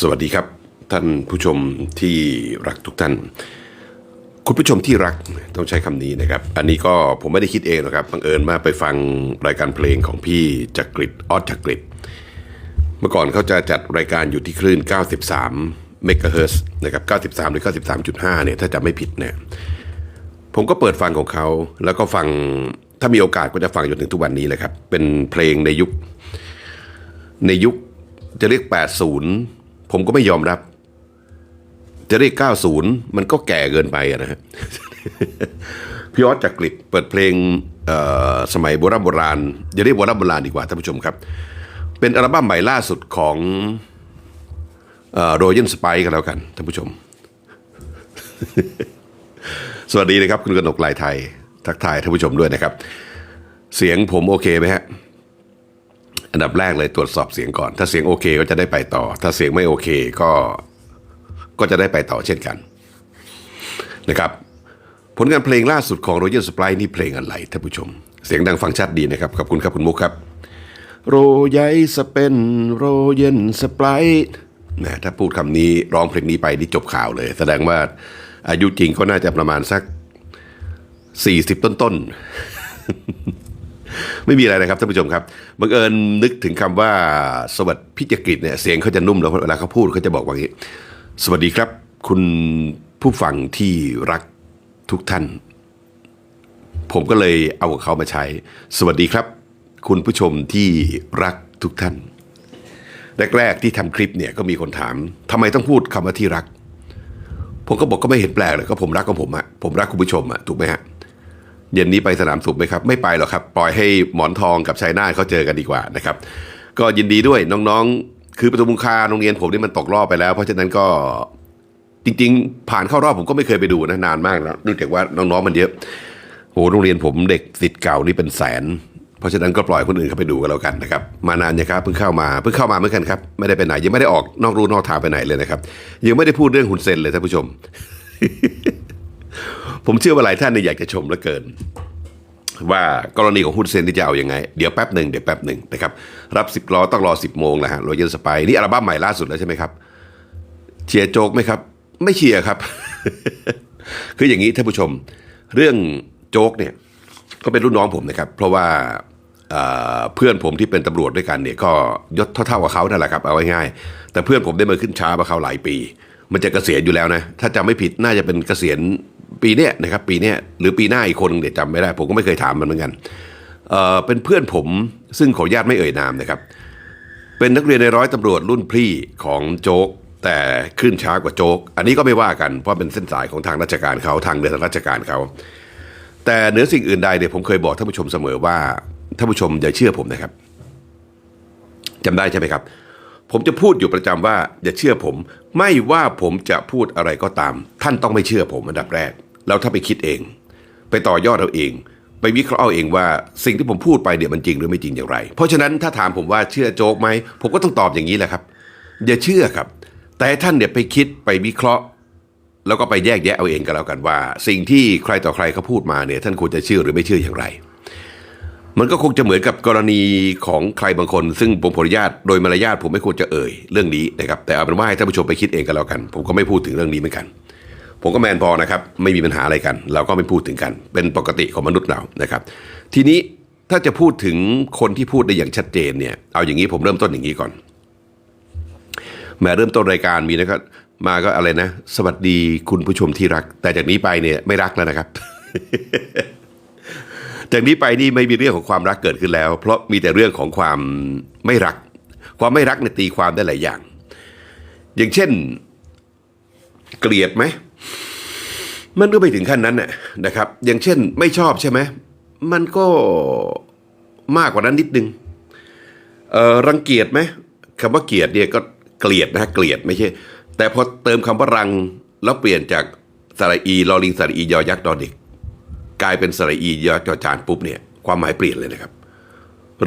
สวัสดีครับท่านผู้ชมที่รักทุกท่าน คุณผู้ชมที่รักต้องใช้คำนี้นะครับ อันนี้ก็ผมไม่ได้คิดเองหรอกครับบังเอิญมาไปฟังรายการเพลงของพี่จักริดออสจักริดเมื่อก่อนเขาจะจัดรายการอยู่ที่คลื่น 93 เมกะเฮิรตซ์นะครับ 93 หรือ 93.5 เนี่ยถ้าจำไม่ผิดเนี่ยผมก็เปิดฟังของเขาแล้วก็ฟังถ้ามีโอกาสก็จะฟังจนถึงทุกวันนี้เลยครับ เป็นเพลงในยุค ในยุคจะเรียก 80 ผมก็ไม่ยอมรับ จะเรียก 90 มันก็แก่เกินไปะนะฮะพี่ออสจากกลิบเปิดเพลงสมัยโบราณโบราณอย่าเรียกโบราณโบราณดีกว่าท่านผู้ชมครับ เป็นอัลบั้มใหม่ล่าสุดของโรยันสไปกันแล้วกันท่านผู้ชม สวัสดีนะครับ คุณกนกลายไทย ทักทายท่านผู้ชมด้วยนะครับ เสียงผมโอเคไหมฮะ อันดับแรกเลยตรวจสอบเสียงก่อน ถ้าเสียงโอเคก็จะได้ไปต่อ ถ้าเสียงไม่โอเคก็ก็จะได้ไปต่อเช่นกันนะครับผลงานเพลงล่าสุดของ Royal Supply นี่เพลงอะไรท่านผู้ชม เสียงดังฟังชัดดีนะครับ ขอบคุณครับคุณมุกครับ โรยสเป็นโรเยนสปไลนะถ้าพูดคำนี้ร้องเพลงนี้ไปนี่จบข่าวเลย แสดงว่าอายุจริงก็น่าจะประมาณสัก 40 ต้นๆ ไม่มีอะไรนะครับท่านผู้ชมครับบังเอิญนึกถึงคำว่าสวัสดีพิจกฤตเนี่ยเสียงเขาจะนุ่มแล้วเวลาเขาพูดเขาจะบอกว่างี้ สวัสดีครับ คุณผู้ฟังที่รักทุกท่าน ผมก็เลยเอาของเขามาใช้ สวัสดีครับ คุณผู้ชมที่รักทุกท่านแรกๆที่ทำคลิปเนี่ยก็มีคนถามทำไมต้องพูดคำว่าที่รัก ผมก็บอกก็ไม่เห็นแปลกเลยก็ผมรักของผมอะผมรักคุณผู้ชมอะถูกไหมฮะ เย็นนี้ไปสนามสุขไหมครับ ไม่ไปหรอกครับ ปล่อยให้หมอนทองกับชัยนาทเขาเจอกันดีกว่านะครับ ก็ยินดีด้วยน้องๆ คือประตูมุงคาโรงเรียนผมนี่มันตกรอบไปแล้ว เพราะฉะนั้นก็จริง ๆ ผ่านเข้ารอบผมก็ไม่เคยไปดูนะนานมากแล้วเนื่องจากว่าน้องๆมันเยอะโหโรงเรียนผมเด็กสิทธิ์เก่านี่เป็นแสน เพราะฉะนั้นก็ปล่อยคนอื่นเข้าไปดูกันแล้วกันนะครับ มานานยังครับเพิ่งเข้ามาเพิ่งเข้ามาเหมือนกันครับ ไม่ได้ไปไหนยังไม่ได้ออกนอกรูนอกทางไปไหนเลยนะครับ ยังไม่ได้พูดเรื่องหุ่นเซนเลยท่านผู้ชม ผมเชื่อว่าหลายท่านเนี่ยอยากจะชมเหลือเกิน ว่ากรณีของหุ้นเซนที่จะเอาอยัางไง เดี๋ยวแป๊บหนึ่งเดี๋ยวแป๊บหนึ่งนะครับ รับสิบล้อต้องรอสิบโมงแล้วฮะโรเยนสไปนี่อัลบั้มใหม่ล่าสุดแล้วใช่ไหมครับเชียร์โจกไหมครับ ไม่เชียร์ครับ คืออย่างนี้ท่านผู้ชม เรื่องโจกเนี่ยก็เป็นรุ่นน้องผมนะครับ เพราะว่าเเพื่อนผมที่เป็นตำรวจด้วยกันเนี่ยก็ยศเท่าๆกับเขานั่นแหละครับเอาง่ายๆแต่เพื่อนผมได้มาขึ้นช้ามาเขาหลายปี มันจะเกษียณอยู่แล้วนะ ถ้าจำไม่ผิดน่าจะเป็นเกษียณ ปีเนี้ยนะครับปีเนี้ยหรือปีหน้าอีกคนเดี๋ยวจำไม่ได้ ผมก็ไม่เคยถามมันเหมือนกันเอ่อเป็นเพื่อนผมซึ่งขออนุญาตไม่เอ่ยนามนะครับ เป็นนักเรียนในร้อยตำรวจรุ่นพี่ของโจ๊กแต่ขึ้นช้ากว่าโจ๊ก อันนี้ก็ไม่ว่ากันเพราะเป็นเส้นสายของทางราชการเขาทางเดินราชการเขาแต่เหนือสิ่งอื่นใดเนี่ยผมเคยบอกท่านผู้ชมเสมอว่าท่านผู้ชมอย่าเชื่อผมนะครับจำได้ใช่ไหมครับ ผมจะพูดอยู่ประจำว่าอย่าเชื่อผม ไม่ว่าผมจะพูดอะไรก็ตาม ท่านต้องไม่เชื่อผมอันดับแรก แล้วถ้าไปคิดเอง ไปต่อยอดเอาเอง ไปวิเคราะห์เอาเองว่าสิ่งที่ผมพูดไปเดี๋ยวมันจริงหรือไม่จริงอย่างไร เพราะฉะนั้นถ้าถามผมว่าเชื่อโจ๊กไหมผมก็ต้องตอบอย่างนี้แหละครับอย่าเชื่อครับ แต่ท่านเนี่ยไปคิดไปวิเคราะห์ แล้วก็ไปแยกแยะเอาเองกันแล้วกันว่า สิ่งที่ใครต่อใครเขาพูดมาเนี่ยท่านควรจะเชื่อหรือไม่เชื่ออย่างไรมันก็คงจะเหมือนกับกรณีของใครบางคน ซึ่งผมขออนุญาตโดยมารยาทผมไม่ควรจะเอ่ยเรื่องนี้นะครับแต่เอาเป็นว่าให้ท่านผู้ชมไปคิดเองกันแล้วกัน ผมก็ไม่พูดถึงเรื่องนี้เหมือนกัน ผมก็แมนพอนะครับไม่มีปัญหาอะไรกัน เราก็ไม่พูดถึงกัน เป็นปกติของมนุษย์เรานะครับ ทีนี้ถ้าจะพูดถึงคนที่พูดได้อย่างชัดเจนเนี่ยเอาอย่างนี้ผมเริ่มต้นอย่างนี้ก่อนแม้เริ่มต้นรายการมีนะครับ มาก็อะไรนะ สวัสดีคุณผู้ชมที่รัก แต่จากนี้ไปเนี่ยไม่รักแล้วนะครับ จากนี้ไปนี่ไม่มีเรื่องของความรักเกิดขึ้นแล้ว เพราะมีแต่เรื่องของความไม่รัก ความไม่รักในยตีความได้หลายอย่าง อย่างเช่น เกลียดไหม มันก็ไม่ถึงขั้นนั้นน่ะนะครับ อย่างเช่นไม่ชอบใช่ไหมมันก็มากกว่านั้นนิดนึงเอ่อรังเกียจไหมคำว่าเกลียดเนี่ยก็เกลียดนะเกลียดไม่ใช่ แต่พอเติมคำว่ารังแล้วเปลี่ยนจากสระอีลอลิงสระอียอยักษ์ดอเด็ก กลายเป็นสระอียอจอจานปุ๊บเนี่ยความหมายเปลี่ยนเลยนะครับ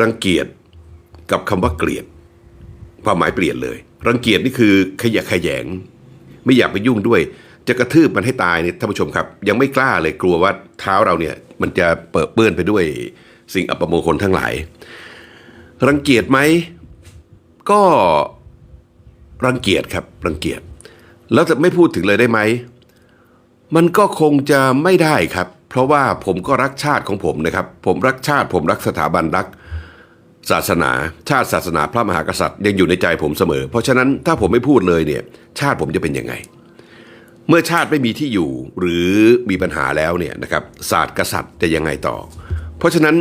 รังเกียจกับคำว่าเกลียด ความหมายเปลี่ยนเลย รังเกียจนี่คือขยะแขยง ไม่อยากไปยุ่งด้วย จะกระทืบมันให้ตายเนี่ยท่านผู้ชมครับ ยังไม่กล้าเลยกลัวว่าเท้าเราเนี่ยมันจะเปิดเปื้อนไปด้วยสิ่งอัปมงคลทั้งหลาย รังเกียจไหมก็รังเกียจครับรังเกียจแล้วจะไม่พูดถึงเลยได้ไหม มันก็คงจะไม่ได้ครับ เพราะว่าผมก็รักชาติของผมนะครับ ผมรักชาติ ผมรักสถาบันรักศาสนา ชาติศาสนาพระมหากษัตริย์ยังอยู่ในใจผมเสมอ เพราะฉะนั้นถ้าผมไม่พูดเลยเนี่ย ชาติผมจะเป็นยังไง เมื่อชาติไม่มีที่อยู่หรือมีปัญหาแล้วเนี่ยนะครับศาสตร์กษัตริย์จะยังไงต่อ เพราะฉะนั้น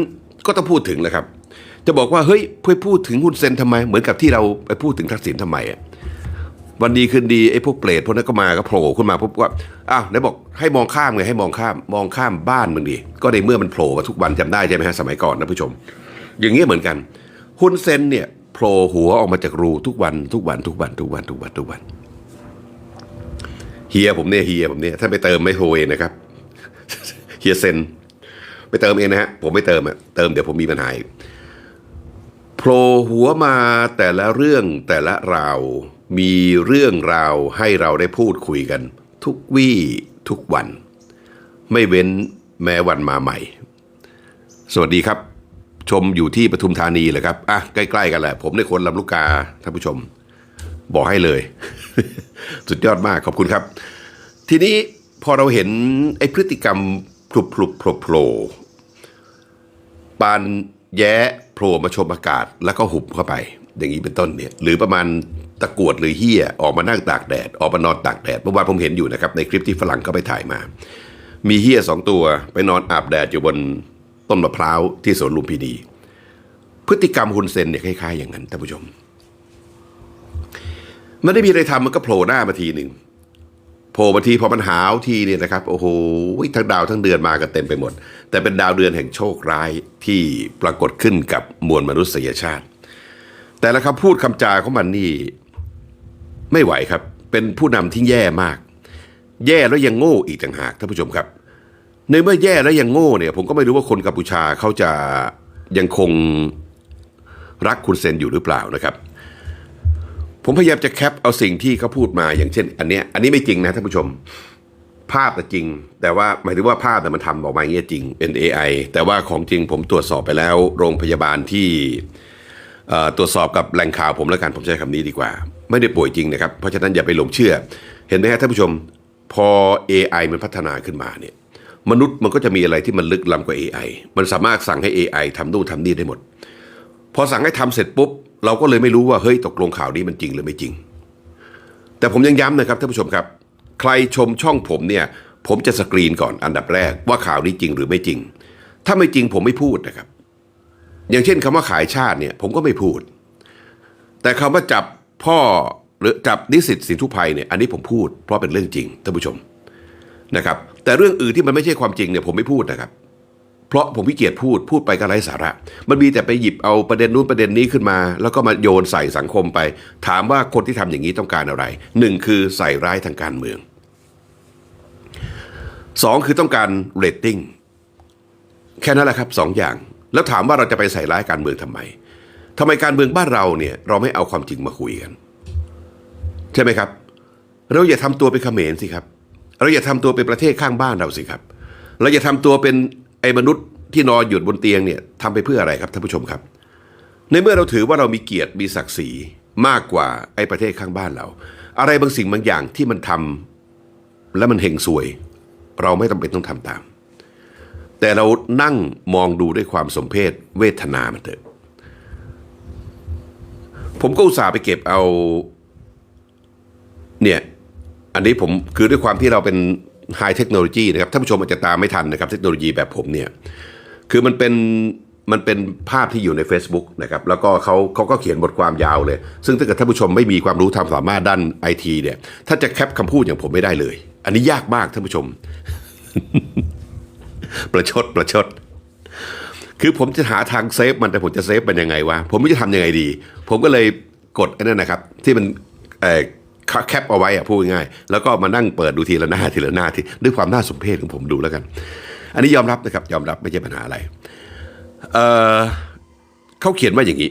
ก็ต้องพูดถึงแหละครับ จะบอกว่าเฮ้ยเพื่อพูดถึงหุ้นเซนทำไม เหมือนกับที่เราไปพูดถึงทักษิณทำไมอะวันดีคืนดีไอ้พวกเปรตพวกนั้นก็มาก็โผล่ขึ้นมาปุ๊บว่าอ้าวไหนบอกให้มองข้ามไงให้มองข้ามมองข้ามบ้านมึงดิก็ในเมื่อมันโผล่มาทุกวันจำได้ใช่ไหมฮะสมัยก่อนนะผู้ชม อย่างเงี้ยเหมือนกันหุ้นเซนเนี่ยโผล่หัวออกมาจากรูทุกวันทุกวันทุกวันทุกวันทุกวันทุกวัน เฮียผมเนี่ยเฮียผมเนี่ยถ้าไปเติมไม่โทรเองนะครับเฮียเซนไปเติมเองนะฮะผมไม่เติมอะเติมเดี๋ยวผมมีปัญหาโผล่หัวมาแต่ละเรื่องแต่ละราว มีเรื่องราวให้เราได้พูดคุยกัน ทุกวี่ทุกวัน ไม่เว้นแม้วันมาใหม่ สวัสดีครับ ชมอยู่ที่ปทุมธานีเลยครับอะใกล้ ๆ กันแหละ ผมในคนลำลูกกาท่านผู้ชม บอกให้เลย สุดยอดมากขอบคุณครับ ทีนี้พอเราเห็นไอ้พฤติกรรมพลุบพลุบโผล่โผล่ปานแย้โผล่มาชมอากาศแล้วก็หุบเข้าไป อย่างนี้เป็นต้นเนี่ย หรือประมาณตะกรวดหรือเฮี้ยออกมานั่งตากแดด ออกมานอนตากแดดเมื่อวานผมเห็นอยู่นะครับ ในคลิปที่ฝรั่งเขาไปถ่ายมา มีเฮี้ยสองตัวไปนอนอาบแดดอยู่บนต้นมะพร้าวที่สวนลุมพินีพฤติกรรมฮุนเซนเนี่ยคล้ายๆอย่างนั้นท่านผู้ชม มันได้มีอะไรทำมันก็โผล่หน้ามาทีหนึ่งโผล่มาทีพอมันหาวทีเนี่ยนะครับโอ้โหทั้งดาวทั้งเดือนมากันเต็มไปหมด แต่เป็นดาวเดือนแห่งโชคร้ายที่ปรากฏขึ้นกับมวลมนุษยชาติ แต่ละคำพูดคำจาของมันนี่ไม่ไหวครับ เป็นผู้นำที่แย่มาก แย่แล้วยังโง่อีกต่างหากท่านผู้ชมครับ ในเมื่อแย่แล้วยังโง่เนี่ย ผมก็ไม่รู้ว่าคนกัมพูชาเขาจะยังคงรักคุณเซนอยู่หรือเปล่านะครับ ผมพยายามจะแคปเอาสิ่งที่เขาพูดมาอย่างเช่น อันเนี้ยอันนี้ไม่จริงนะท่านผู้ชม ภาพแต่จริง แต่ว่าหมายถึงว่าภาพแต่มันทำออกมาอย่างเงี้ยจริงเป็น AI แต่ว่าของจริงผมตรวจสอบไปแล้ว โรงพยาบาลที่ตรวจสอบกับแหล่งข่าวผมแล้วกันผมใช้คำนี้ดีกว่า ไม่ได้ป่วยจริงนะครับ เพราะฉะนั้นอย่าไปหลงเชื่อ เห็นไหมฮะท่านผู้ชม พอ AI มันพัฒนาขึ้นมาเนี่ยมนุษย์มันก็จะมีอะไรที่มันลึกล้ำกว่า AI มันสามารถสั่งให้ AI ทำนู่นทำนี่ได้หมด พอสั่งให้ทำเสร็จปุ๊บ เราก็เลยไม่รู้ว่าเฮ้ยตกลงข่าวนี้มันจริงหรือไม่จริง แต่ผมยังย้ำนะครับท่านผู้ชมครับ ใครชมช่องผมเนี่ยผมจะสกรีนก่อนอันดับแรกว่าข่าวนี้จริงหรือไม่จริง ถ้าไม่จริงผมไม่พูดนะครับ อย่างเช่นคำว่าขายชาติเนี่ยผมก็ไม่พูด แต่คำว่าจับพ่อหรือจับนิสิตสินทุภัยเนี่ยอันนี้ผมพูดเพราะเป็นเรื่องจริงท่านผู้ชมนะครับ แต่เรื่องอื่นที่มันไม่ใช่ความจริงเนี่ยผมไม่พูดนะครับ เพราะผมขี้เกียจพูดพูดไปก็ไร้สาระ มันมีแต่ไปหยิบเอาประเด็นนู้นประเด็นนี้ขึ้นมา แล้วก็มาโยนใส่สังคมไป ถามว่าคนที่ทำอย่างนี้ต้องการอะไรหนึ่งคือใส่ร้ายทางการเมืองสองคือต้องการเรตติ้งแค่นั้นแหละครับสองอย่าง แล้วถามว่าเราจะไปใส่ร้ายการเมืองทำไมทำไมการเมืองบ้านเราเนี่ยเราไม่เอาความจริงมาคุยกัน ใช่ไหมครับ เราอย่าทำตัวเป็นเขมรสิครับ เราอย่าทำตัวเป็นประเทศข้างบ้านเราสิครับ เราอย่าทำตัวเป็น ไอ้มนุษย์ที่นอนหยุดบนเตียงเนี่ยทำไปเพื่ออะไรครับท่านผู้ชมครับ ในเมื่อเราถือว่าเรามีเกียรติมีศักดิ์ศรีมากกว่าไอ้ประเทศข้างบ้านเรา อะไรบางสิ่งบางอย่างที่มันทำแล้วมันเฮงซวย เราไม่จำเป็นต้องทำตาม แต่เรานั่งมองดูด้วยความสมเพศเวทนามันเถอะ ผมก็อุตส่าห์ไปเก็บเอา เนี่ย อันนี้ผมคือด้วยความที่เราเป็น ไฮเทคโนโลยีนะครับท่านผู้ชมอาจจะตามไม่ทันนะครับ เทคโนโลยีแบบผมเนี่ยคือมันเป็นมันเป็นภาพที่อยู่ใน Facebook นะครับแล้วก็เขาเขาก็เขียนบทความยาวเลย ซึ่งถ้าเกิดท่านผู้ชมไม่มีความรู้ทางสามารถด้านไอทีเนี่ยถ้าจะแคปคำพูดอย่างผมไม่ได้เลย อันนี้ยากมากท่านผู้ชม ประชดประชด คือผมจะหาทางเซฟมันแต่ผมจะเซฟมันยังไงวะผมไม่จะทำยังไงดี ผมก็เลยกดไอ้นั่นนะครับ ที่มันเอ่อ แคปเอาไว้อะพูดง่ายแล้วก็มานั่งเปิดดูทีละหน้าทีละหน้าที่ด้วยความน่าสมเพชของผมดูแล้วกัน อันนี้ยอมรับนะครับยอมรับไม่ใช่ปัญหาอะไรเเขาเขียนว่าอย่างนี้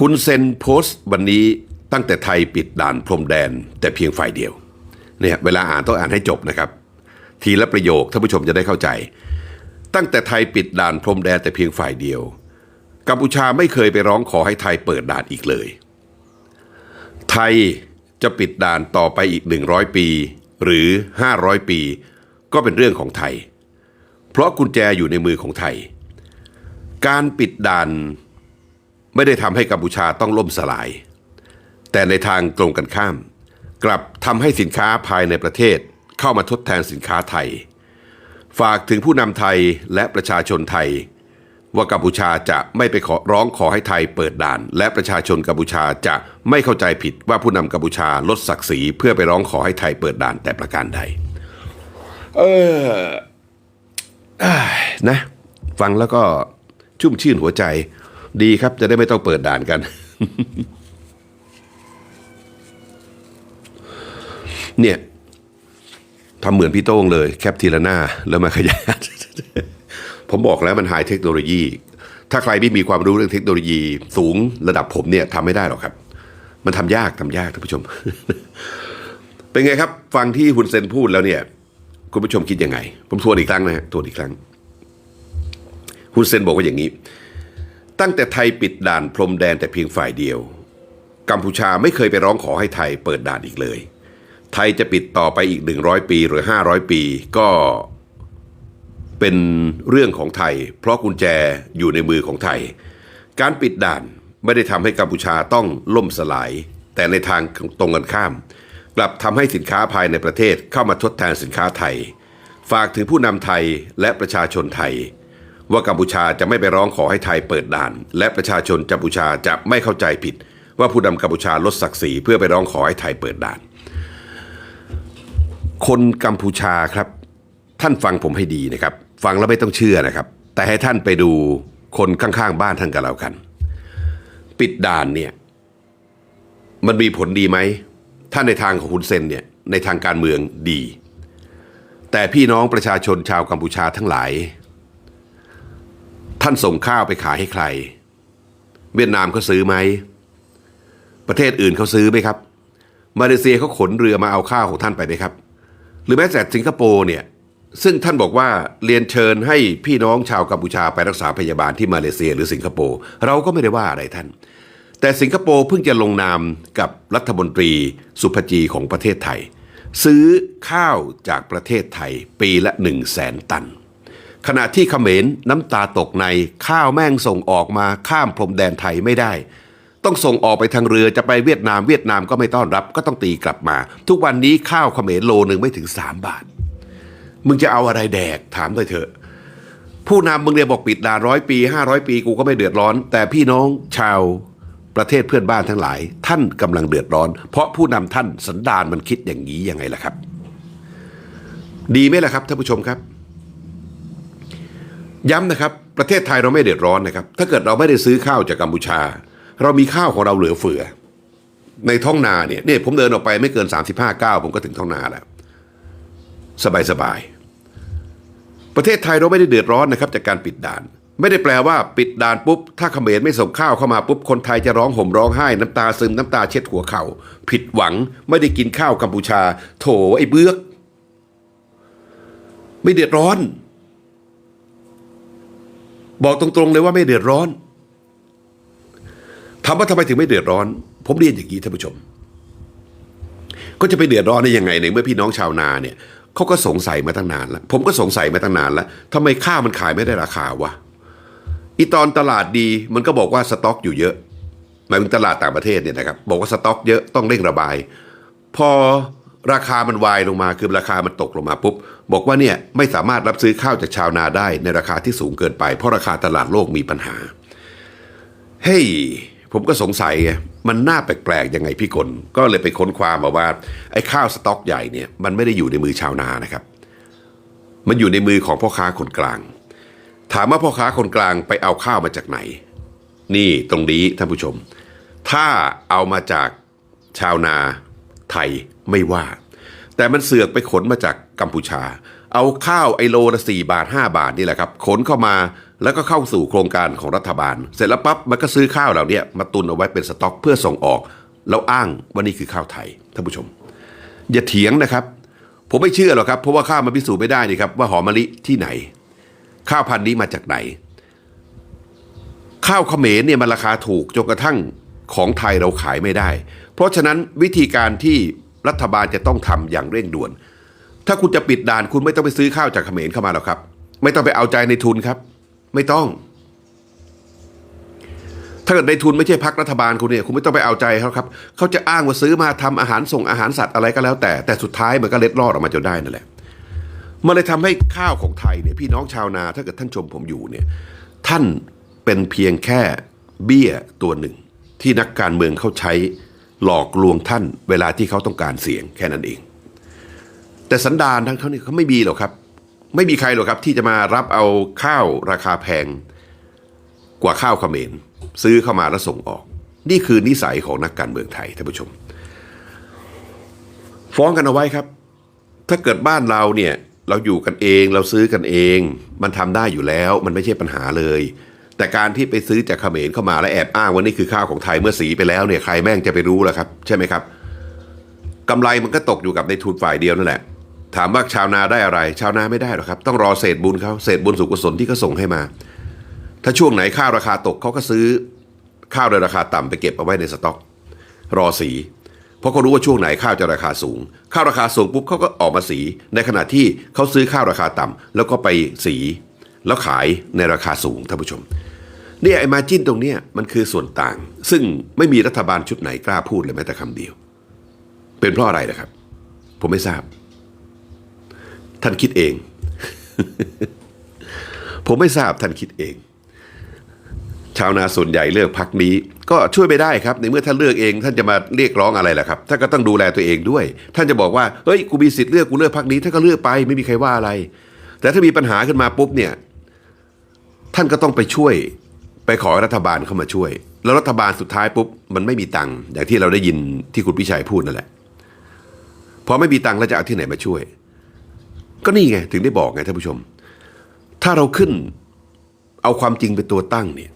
ฮุนเซนโพสต์วันนี้ตั้งแต่ไทยปิดด่านพรมแดน แต่เพียงฝ่ายเดียวเนี่ยเวลาอ่านต้องอ่านให้จบนะครับ ทีละประโยคท่านผู้ชมจะได้เข้าใจ ตั้งแต่ไทยปิดด่านพรมแดนแต่เพียงฝ่ายเดียวกัมพูชาไม่เคยไปร้องขอให้ไทยเปิดด่านอีกเลย ไทยจะปิดด่านต่อไปอีก 100 ปี หรือ 500 ปี ก็เป็นเรื่องของไทย เพราะกุญแจอยู่ในมือของไทย การปิดด่านไม่ได้ทำให้กัมพูชาต้องล่มสลาย แต่ในทางตรงกันข้าม กลับทำให้สินค้าภายในประเทศเข้ามาทดแทนสินค้าไทย ฝากถึงผู้นำไทยและประชาชนไทย ว่ากัมพูชาจะไม่ไปขอร้องขอให้ไทยเปิดด่าน และประชาชนกัมพูชาจะไม่เข้าใจผิดว่าผู้นำกัมพูชาลดศักดิ์ศรีเพื่อไปร้องขอให้ไทยเปิดด่านแต่ประการใด เออนะ ฟังแล้วก็ชุ่มชื่นหัวใจ ดีครับ จะได้ไม่ต้องเปิดด่านกัน เนี่ยทำเหมือนพี่โต้งเลย แคปทีละหน้าแล้วมาขยาย ผมบอกแล้วมันไฮเทคโนโลยี ถ้าใครไม่มีความรู้เรื่องเทคโนโลยี สูงระดับผมเนี่ยทำไม่ได้หรอกครับ มันทำยากทำยากท่านผู้ชม เป็นไงครับ ฟังที่ฮุนเซนพูดแล้วเนี่ย คุณผู้ชมคิดยังไง ผมทวนอีกครั้งนะฮะทวนอีกครั้งฮุนเซนบอกว่าอย่างนี้ ตั้งแต่ไทยปิดด่านพรมแดนแต่เพียงฝ่ายเดียว กัมพูชาไม่เคยไปร้องขอให้ไทยเปิดด่านอีกเลย ไทยจะปิดต่อไปอีก 100 ปีหรือ 500 ปี ก็ เป็นเรื่องของไทย เพราะกุญแจอยู่ในมือของไทย การปิดด่านไม่ได้ทำให้กัมพูชาต้องล่มสลาย แต่ในทางตรงกันข้าม กลับทำให้สินค้าภายในประเทศเข้ามาทดแทนสินค้าไทย ฝากถึงผู้นำไทยและประชาชนไทย ว่ากัมพูชาจะไม่ไปร้องขอให้ไทยเปิดด่าน และประชาชนกัมพูชาจะไม่เข้าใจผิด ว่าผู้นำกัมพูชาลดศักดิ์ศรีเพื่อไปร้องขอให้ไทยเปิดด่าน คนกัมพูชาครับ ท่านฟังผมให้ดีนะครับ ฟังแล้วไม่ต้องเชื่อนะครับ แต่ให้ท่านไปดูคนข้างๆบ้านท่านกันแล้วกัน ปิดด่านเนี่ย มันมีผลดีไหม ถ้าในทางของคุณเซนเนี่ยในทางการเมืองดี แต่พี่น้องประชาชนชาวกัมพูชาทั้งหลาย ท่านส่งข้าวไปขายให้ใคร เวียดนามเขาซื้อไหม ประเทศอื่นเขาซื้อไหมครับ มาเลเซียเขาขนเรือมาเอาข้าวของท่านไปไหมครับ หรือแม้แต่สิงคโปร์เนี่ย ซึ่งท่านบอกว่าเรียนเชิญให้พี่น้องชาวกัมพูชาไปรักษาพยาบาลที่มาเลเซียหรือสิงคโปร์เราก็ไม่ได้ว่าอะไรท่าน แต่สิงคโปร์เพิ่งจะลงนามกับรัฐมนตรีสุภจีของประเทศไทย ซื้อข้าวจากประเทศไทยปีละ 1 0 0 0 0แสนตัน ขณะที่เขมรน้ำตาตกในข้าวแม่งส่งออกมาข้ามพรมแดนไทยไม่ได้ ต้องส่งออกไปทางเรือจะไปเวียดนามเวียดนามก็ไม่ต้อนรับก็ต้องตีกลับมา ทุกวันนี้ข้าวเขมรโลหนึ่งไม่ถึง 3 บาท มึงจะเอาอะไรแดกถามด้วยเถอะ ผู้นำมึงเนี่ยบอกปิดด่านร้อยปีห้าร้อยปีกูก็ไม่เดือดร้อน แต่พี่น้องชาวประเทศเพื่อนบ้านทั้งหลาย ท่านกำลังเดือดร้อน เพราะผู้นำท่านสันดานมันคิดอย่างนี้ยังไงล่ะครับ ดีไหมล่ะครับท่านผู้ชมครับ ย้ำนะครับ ประเทศไทยเราไม่เดือดร้อนนะครับ ถ้าเกิดเราไม่ได้ซื้อข้าวจากกัมพูชา เรามีข้าวของเราเหลือเฟือ ในท้องนาเนี่ยเนี่ยผมเดินออกไปไม่เกิน 35ก้าวผมก็ถึงท้องนาแล้ว สบายสบายๆ ประเทศไทยเราไม่ได้เดือดร้อนนะครับจากการปิดด่าน ไม่ได้แปลว่าปิดด่านปุ๊บ ถ้าเขมรไม่ส่งข้าวเข้ามาปุ๊บคนไทยจะร้องห่มร้องไห้น้ำตาซึมน้ำตาเช็ดหัวเขา่าผิดหวังไม่ได้กินข้าวกัมพูชา โถไอ้เบือก ไม่เดือดร้อน บอกตรงๆเลยว่าไม่เดือดร้อนถามว่าทำไมถึงไม่เดือดร้อน ผมเรียนอย่างนี้ท่านผู้ชม ก็จะไปเดือดร้อนได้ยังไงในเมื่อพี่น้องชาวนาเนี่ย เขาก็สงสัยมาตั้งนานแล้ว ผมก็สงสัยมาตั้งนานแล้วทำไมข้าวมันขายไม่ได้ราคาวะอีตอนตลาดดีมันก็บอกว่าสต็อกอยู่เยอะหมายถึงตลาดต่างประเทศเนี่ยนะครับ บอกว่าสต็อกเยอะต้องเร่งระบาย พอราคามันวายลงมาคือราคามันตกลงมาปุ๊บ บอกว่าเนี่ยไม่สามารถรับซื้อข้าวจากชาวนาได้ในราคาที่สูงเกินไป เพราะราคาตลาดโลกมีปัญหา เฮ้ย ผมก็สงสัยไงมันน่าแปลกๆยังไงพี่กลก็เลยไปค้นความมาว่าไอ้ข้าวสต็อกใหญ่เนี่ยมันไม่ได้อยู่ในมือชาวนานะครับ มันอยู่ในมือของพ่อค้าคนกลาง ถามว่าพ่อค้าคนกลางไปเอาข้าวมาจากไหน นี่ตรงนี้ท่านผู้ชม ถ้าเอามาจากชาวนาไทยไม่ว่า แต่มันเสือกไปขนมาจากกัมพูชา เอาข้าวไอโลละสี่บาท 5 บาทนี่แหละครับ ขนเข้ามา แล้วก็เข้าสู่โครงการของรัฐบาล เสร็จแล้วปั๊บมันก็ซื้อข้าวเหล่านี้มาตุนเอาไว้เป็นสต็อกเพื่อส่งออก แล้วอ้างว่านี่คือข้าวไทยท่านผู้ชม อย่าเถียงนะครับ ผมไม่เชื่อหรอกครับ เพราะว่าข้าวมันพิสูจน์ไม่ได้นี่ครับว่าหอมมะลิที่ไหน ข้าวพันธุ์นี้มาจากไหน ข้าวเขมรเนี่ยมันราคาถูกจนกระทั่งของไทยเราขายไม่ได้ เพราะฉะนั้นวิธีการที่รัฐบาลจะต้องทำอย่างเร่งด่วน ถ้าคุณจะปิดด่านคุณไม่ต้องไปซื้อข้าวจากเขมรเข้ามาหรอกครับ ไม่ต้องไปเอาใจในทุนครับ ไม่ต้อง ถ้าเกิดในทุนไม่ใช่พักรัฐบาลคุณเนี่ยคุณไม่ต้องไปเอาใจเขาครับเขาจะอ้างว่าซื้อมาทำอาหารส่งอาหารสัตว์อะไรก็แล้วแต่แต่สุดท้ายมันก็เล็ดลอดออกมาจนได้นั่นแหละมันเลยทำให้ข้าวของไทยเนี่ยพี่น้องชาวนาถ้าเกิดท่านชมผมอยู่เนี่ยท่านเป็นเพียงแค่เบี้ยตัวหนึ่ง ที่นักการเมืองเขาใช้หลอกลวงท่าน เวลาที่เขาต้องการเสียงแค่นั้นเอง แต่สันดานทั้งเขาเนี่ยเขาไม่มีหรอกครับ ไม่มีใครหรอกครับที่จะมารับเอาข้าวราคาแพงกว่าข้าวเขมรซื้อเข้ามาแล้วส่งออก นี่คือนิสัยของนักการเมืองไทยท่านผู้ชม ฟ้องกันเอาไว้ครับ ถ้าเกิดบ้านเราเนี่ยเราอยู่กันเองเราซื้อกันเอง มันทำได้อยู่แล้วมันไม่ใช่ปัญหาเลย แต่การที่ไปซื้อจากเขมรเข้ามาแล้วแอบอ้างว่านี่คือข้าวของไทยเมื่อสีไปแล้วเนี่ยใครแม่งจะไปรู้ล่ะครับ ใช่ไหมครับกำไรมันก็ตกอยู่กับในทุนฝ่ายเดียวนั่นแหละ ถามว่าชาวนาได้อะไร ชาวนาไม่ได้หรอกครับ ต้องรอเศษบุญเขาเศษบุญสุกุศลที่เขาส่งให้มา ถ้าช่วงไหนข้าวราคาตกเขาก็ซื้อข้าวในราคาต่ำไปเก็บเอาไว้ในสต็อก รอสี เพราะเขารู้ว่าช่วงไหนข้าวจะราคาสูง ข้าวราคาสูงปุ๊บเขาก็ออกมาสี ในขณะที่เขาซื้อข้าวราคาต่ำแล้วก็ไปสี แล้วขายในราคาสูงท่านผู้ชมเนี่ยไอ้มาจิ้นตรงเนี้ยมันคือส่วนต่าง ซึ่งไม่มีรัฐบาลชุดไหนกล้าพูดเลยแม้แต่คำเดียว เป็นเพราะอะไรนะครับ ผมไม่ทราบ ท่านคิดเอง ผมไม่ทราบท่านคิดเอง ชาวนาส่วนใหญ่เลือกพักนี้ ก็ช่วยไม่ได้ครับ ในเมื่อท่านเลือกเอง ท่านจะมาเรียกร้องอะไรล่ะครับท่านก็ต้องดูแลตัวเองด้วย ท่านจะบอกว่าเฮ้ยกูมีสิทธิ์เลือกกูเลือกพักนี้ท่านก็เลือกไปไม่มีใครว่าอะไร แต่ถ้ามีปัญหาขึ้นมาปุ๊บเนี่ย ท่านก็ต้องไปช่วยไปขอรัฐบาลเข้ามาช่วย แล้วรัฐบาลสุดท้ายปุ๊บมันไม่มีตังค์อย่างที่เราได้ยินที่คุณพิชัยพูดนั่นแหละพอไม่มีตังค์แล้วจะเอาที่ไหนมาช่วย ก็นี่ไงถึงได้บอกไงท่านผู้ชม ถ้าเราขึ้นเอาความจริงเป็นตัวตั้งเนี่ย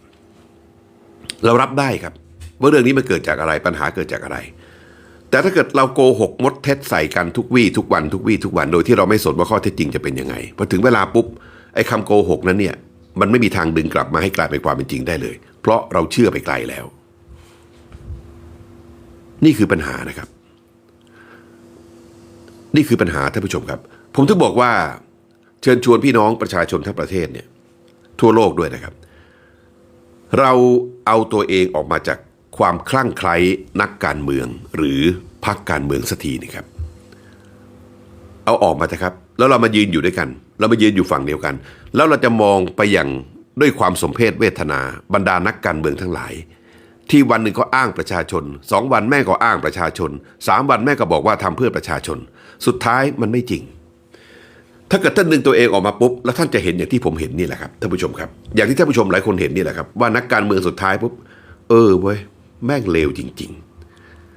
เรารับได้ครับว่าเรื่องนี้มันเกิดจากอะไรปัญหาเกิดจากอะไร แต่ถ้าเกิดเราโกหกมดเท็จใส่กันทุกวี่ทุกวันทุกวี่ทุกวันโดยที่เราไม่สนว่าข้อเท็จจริงจะเป็นยังไงพอถึงเวลาปุ๊บไอ้คำโกหกนั้นเนี่ย มันไม่มีทางดึงกลับมาให้กลายเป็นความเป็นจริงได้เลย เพราะเราเชื่อไปไกลแล้ว นี่คือปัญหานะครับ นี่คือปัญหาท่านผู้ชมครับ ผมถึงบอกว่าเชิญชวนพี่น้องประชาชนทั้งประเทศเนี่ยทั่วโลกด้วยนะครับ เราเอาตัวเองออกมาจากความคลั่งไคล้นักการเมืองหรือพรรคการเมืองสักทีนี่ครับ เอาออกมาเถอะครับ แล้วเรามายืนอยู่ด้วยกัน เรามายืนอยู่ฝั่งเดียวกัน แล้วเราจะมองไปอย่างด้วยความสมเพศเวทนาบรรดานักการเมืองทั้งหลาย ที่วันหนึ่งก็อ้างประชาชนสองวันแม่ก็อ้างประชาชนสามวันแม่ก็บอกว่าทำเพื่อประชาชน สุดท้ายมันไม่จริง ถ้าเกิดท่านดึงตัวเองออกมาปุ๊บแล้วท่านจะเห็นอย่างที่ผมเห็นนี่แหละครับท่านผู้ชมครับ อย่างที่ท่านผู้ชมหลายคนเห็นนี่แหละครับว่านักการเมืองสุดท้ายปุ๊บเออเว้ยแม่งเลวจริง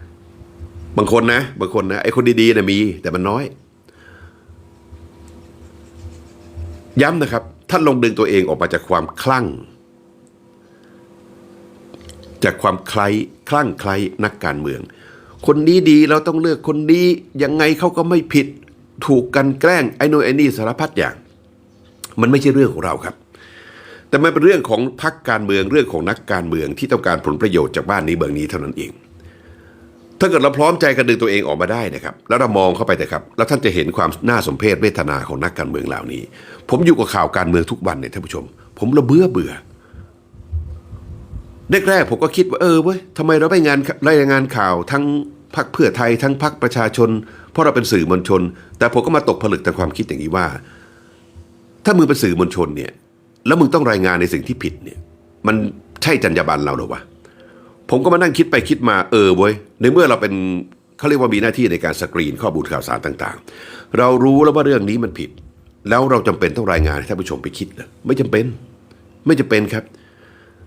ๆ บางคนนะบางคนนะไอ้คนดีๆนะมี แต่มันน้อย ย้ำนะครับ ท่านลงดึงตัวเองออกมาจากความคลั่ง จากความใคล้คลั่งไคล้นักการเมือง คนนี้ดีเราต้องเลือกคนนี้ยังไงเขาก็ไม่ผิด ถูกกันแกล้งไอ้โน่นไอ้นี่สารพัดอย่าง มันไม่ใช่เรื่องของเราครับ แต่มันเป็นเรื่องของพรรคการเมืองเรื่องของนักการเมืองที่ต้องการผลประโยชน์จากบ้านนี้เมืองนี้เท่านั้นเอง ถ้าเกิดเราพร้อมใจกันดึงตัวเองออกมาได้นะครับ แล้วเรามองเข้าไปแต่ครับ แล้วท่านจะเห็นความน่าสมเพชเวทนาของนักการเมืองเหล่านี้ ผมอยู่กับข่าวการเมืองทุกวันเนี่ยท่านผู้ชม ผมระเบื่อเบื่อแรกๆผมก็คิดว่าเออเว้ยทำไมเราไม่งานรายงานข่าวทั้งพรรคเพื่อไทยทั้งพรรคประชาชน เพราะเราเป็นสื่อมวลชน แต่ผมก็มาตกผลึกแต่ความคิดอย่างนี้ว่า ถ้ามึงเป็นสื่อมวลชนเนี่ยแล้วมึงต้องรายงานในสิ่งที่ผิดเนี่ย มันใช่จรรยาบรรณเราหรอวะผมก็มานั่งคิดไปคิดมาเออเว้ยในเมื่อเราเป็นเขาเรียกว่ามีหน้าที่ในการสกรีนข้อมูลข่าวสารต่าง ๆ เรารู้แล้วว่าเรื่องนี้มันผิด แล้วเราจำเป็นต้องรายงานให้ท่านผู้ชมไปคิดเหรอไม่จำเป็น ไม่จำเป็นครับ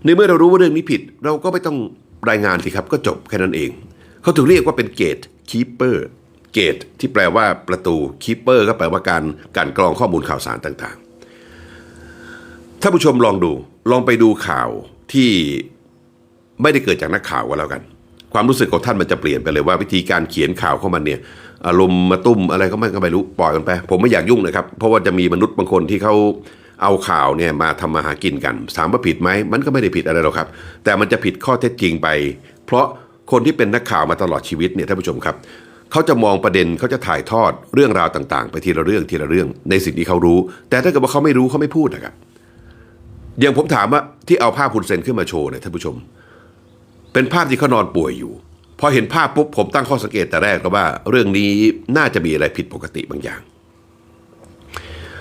ในเมื่อเรารู้ว่าเรื่องนี้ผิด เราก็ไม่ต้องรายงานสิครับ ก็จบแค่นั้นเอง เขาถึงเรียกว่าเป็นเกตคีเปอร์ เกตที่แปลว่าประตูคีเปอร์ก็แปลว่าการการกรองข้อมูลข่าวสารต่างๆท่านผู้ชมลองดูลองไปดูข่าวที่ไม่ได้เกิดจากนักข่าวก็แล้วกัน ความรู้สึกของท่านมันจะเปลี่ยนไปเลยว่าวิธีการเขียนข่าวเข้ามาเนี่ยอารมณ์มาตุ้มอะไรก็ไม่ก็ไม่รู้ปล่อยกันไป ผมไม่อยากยุ่งนะครับเพราะว่าจะมีมนุษย์บางคนที่เขาเอาข่าวเนี่ยมาทำมาหากินกันถามว่าผิดไหมมันก็ไม่ได้ผิดอะไรหรอกครับ แต่มันจะผิดข้อเท็จจริงไป เพราะคนที่เป็นนักข่าวมาตลอดชีวิตเนี่ยท่านผู้ชมครับ เขาจะมองประเด็นเขาจะถ่ายทอดเรื่องราวต่างๆ ไปทีละเรื่องทีละเรื่องในสิ่งที่เขารู้ แต่ถ้าเกิดว่าเขาไม่รู้เขาไม่พูดนะครับอย่างผมถามว่าที่เอาภาพคุณเซนขึ้นมาโชว์เนี่ยท่านผู้ชม เป็นภาพที่เขานอนป่วยอยู่ พอเห็นภาพปุ๊บผมตั้งข้อสังเกตแต่แรกแล้วว่า เรื่องนี้น่าจะมีอะไรผิดปกติบางอย่าง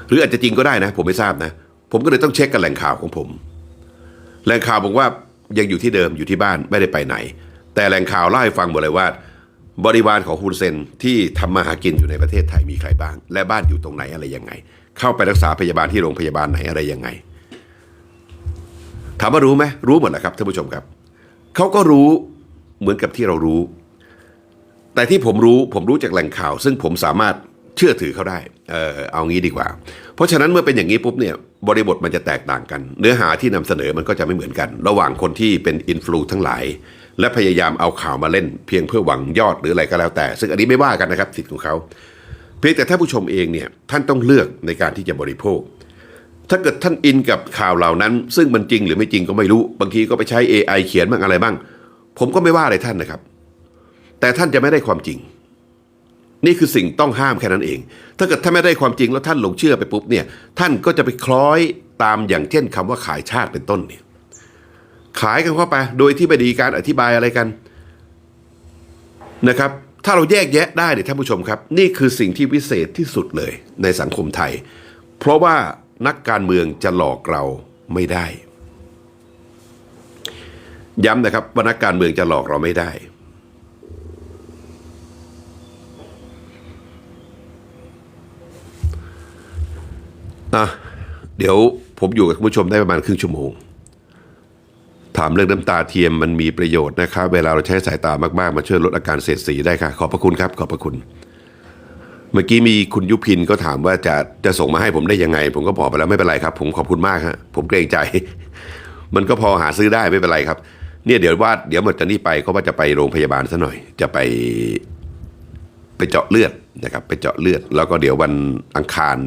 หรืออาจจะจริงก็ได้นะ ผมไม่ทราบนะ ผมก็เลยต้องเช็คกับแหล่งข่าวของผม แหล่งข่าวบอกว่ายังอยู่ที่เดิมอยู่ที่บ้านไม่ได้ไปไหน แต่แหล่งข่าวเล่าให้ฟังหมดเลยว่า บริวารของฮุนเซนที่ทำมาหากินอยู่ในประเทศไทยมีใครบ้าง และบ้านอยู่ตรงไหนอะไรยังไง เข้าไปรักษาพยาบาลที่โรงพยาบาลไหนอะไรยังไงถามว่ารู้ไหมรู้หมดแหละครับท่านผู้ชมครับเขาก็รู้เหมือนกับที่เรารู้ แต่ที่ผมรู้ผมรู้จากแหล่งข่าว ซึ่งผมสามารถเชื่อถือเขาได้ เออเอางี้ดีกว่า เพราะฉะนั้นเมื่อเป็นอย่างนี้ปุ๊บเนี่ยบริบทมันจะแตกต่างกัน เนื้อหาที่นำเสนอมันก็จะไม่เหมือนกัน ระหว่างคนที่เป็นอินฟลูทั้งหลาย และพยายามเอาข่าวมาเล่น เพียงเพื่อหวังยอดหรืออะไรก็แล้วแต่ ซึ่งอันนี้ไม่ว่ากันนะครับสิทธิ์ของเขาเพียงแต่ท่าผู้ชมเองเนี่ยท่านต้องเลือกในการที่จะบริโภค ถ้าเกิดท่านอินกับข่าวเหล่านั้น ซึ่งมันจริงหรือไม่จริงก็ไม่รู้ บางทีก็ไปใช้ AI เขียนบ้างอะไรบ้าง ผมก็ไม่ว่าอะไรท่านนะครับ แต่ท่านจะไม่ได้ความจริง นี่คือสิ่งต้องห้ามแค่นั้นเอง ถ้าเกิดท่านไม่ได้ความจริงแล้วท่านหลงเชื่อไปปุ๊บเนี่ยท่านก็จะไปคล้อยตามอย่างเช่นคำว่าขายชาติเป็นต้นเนี่ย ขายกันเข้าไป โดยที่ไม่ดีการอธิบายอะไรกันนะครับ ถ้าเราแยกแยะได้เนี่ยท่านผู้ชมครับ นี่คือสิ่งที่วิเศษที่สุดเลยในสังคมไทย เพราะว่านักการเมืองจะหลอกเราไม่ได้ ย้ำนะครับว่านักการเมืองจะหลอกเราไม่ได้อะเดี๋ยวผมอยู่กับคุณผู้ชมได้ประมาณครึ่งชั่วโมง ถามเรื่องน้ำตาเทียมมันมีประโยชน์นะครับเวลาเราใช้สายตามากๆมันช่วยลดอาการเสียดสีได้ค่ะ ขอบพระคุณครับ ขอบพระคุณ เมื่อกี้มีคุณยุพินก็ถามว่าจะจะส่งมาให้ผมได้ยังไง ผมก็บอกไปแล้วไม่เป็นไรครับ ผมขอบคุณมากฮะผมเกรงใจ มันก็พอหาซื้อได้ไม่เป็นไรครับ เนี่ยเดี๋ยวว่าเดี๋ยวหมดจากนี้ไปก็ว่าจะไปโรงพยาบาลซะหน่อย จะไปไปเจาะเลือดนะครับ ไปเจาะเลือด แล้วก็เดี๋ยววันอังคาร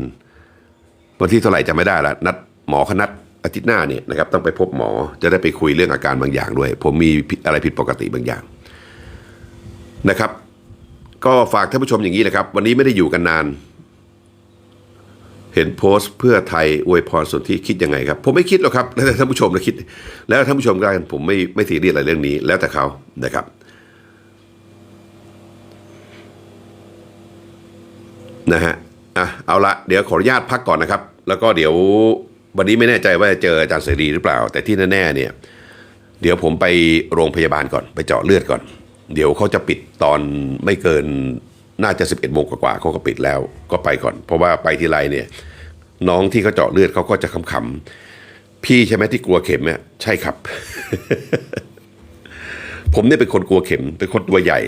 วันที่เท่าไหร่จะไม่ได้ละนัดหมอเขานัด อาทิตย์หน้าเนี่ยนะครับต้องไปพบหมอจะได้ไปคุยเรื่องอาการบางอย่างด้วย ผมมีอะไรผิดปกติบางอย่างนะครับ ก็ฝากท่านผู้ชมอย่างนี้แหละครับ วันนี้ไม่ได้อยู่กันนาน เห็นโพสต์เพื่อไทยอวยพรส่วนที่คิดยังไงครับผมไม่คิดหรอกครับแล้วแต่ท่านผู้ชมนะคิด แล้วท่านผู้ชมกันผมไม่ไม่สีเรียสอะไรเรื่องนี้ แล้วแต่เขานะครับนะฮะอะเอาละเดี๋ยวขออนุญาตพักก่อนนะครับ แล้วก็เดี๋ยว วันนี้ไม่แน่ใจว่าจะเจออาจารย์เสรีหรือเปล่า แต่ที่แน่ๆเนี่ยเดี๋ยวผมไปโรงพยาบาลก่อนไปเจาะเลือดก่อน เดี๋ยวเขาจะปิดตอนไม่เกินน่าจะ 11โมงกว่าๆเขาก็ปิดแล้วก็ไปก่อน เพราะว่าไปทีไรเนี่ยน้องที่เขาเจาะเลือดเขาก็จะขำๆพี่ใช่ไหมที่กลัวเข็มเนี่ยใช่ครับ ผมเนี่ยเป็นคนกลัวเข็ม เป็นคนตัวใหญ่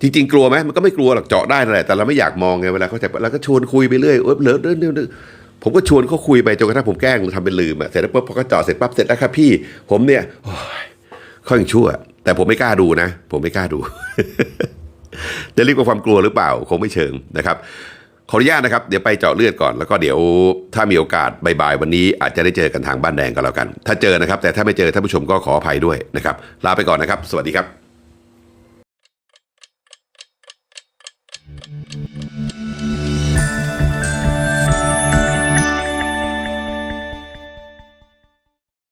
จริงๆ กลัวไหมมันก็ไม่กลัวหรอกเจาะได้แหละแต่เราไม่อยากมองไงเวลาเขาจะเราก็ชวนคุยไปเรื่อยเออเลือเรื่อย ผมก็ชวนเขาคุยไปจนกระทั่งผมแกล้งทำเป็นลืมอะเสร็จแล้วปุ๊บพอเขาเจาะเสร็จปั๊บเสร็จแล้วครับพี่ ผมเนี่ยโอ้ยค่อยชั่ว แต่ผมไม่กล้าดูนะ ผมไม่กล้าดู จะเรียกว่าความกลัวหรือเปล่าคงไม่เชิงนะครับขออนุญาตนะครับ เดี๋ยวไปเจาะเลือดก่อนแล้วก็เดี๋ยวถ้ามีโอกาสบ่ายๆวันนี้อาจจะได้เจอกันทางบ้านแดงก็แล้วกัน ถ้าเจอนะครับ แต่ถ้าไม่เจอท่านผู้ชมก็ขออภัยด้วยนะครับ ลาไปก่อนนะครับ สวัสดีครับ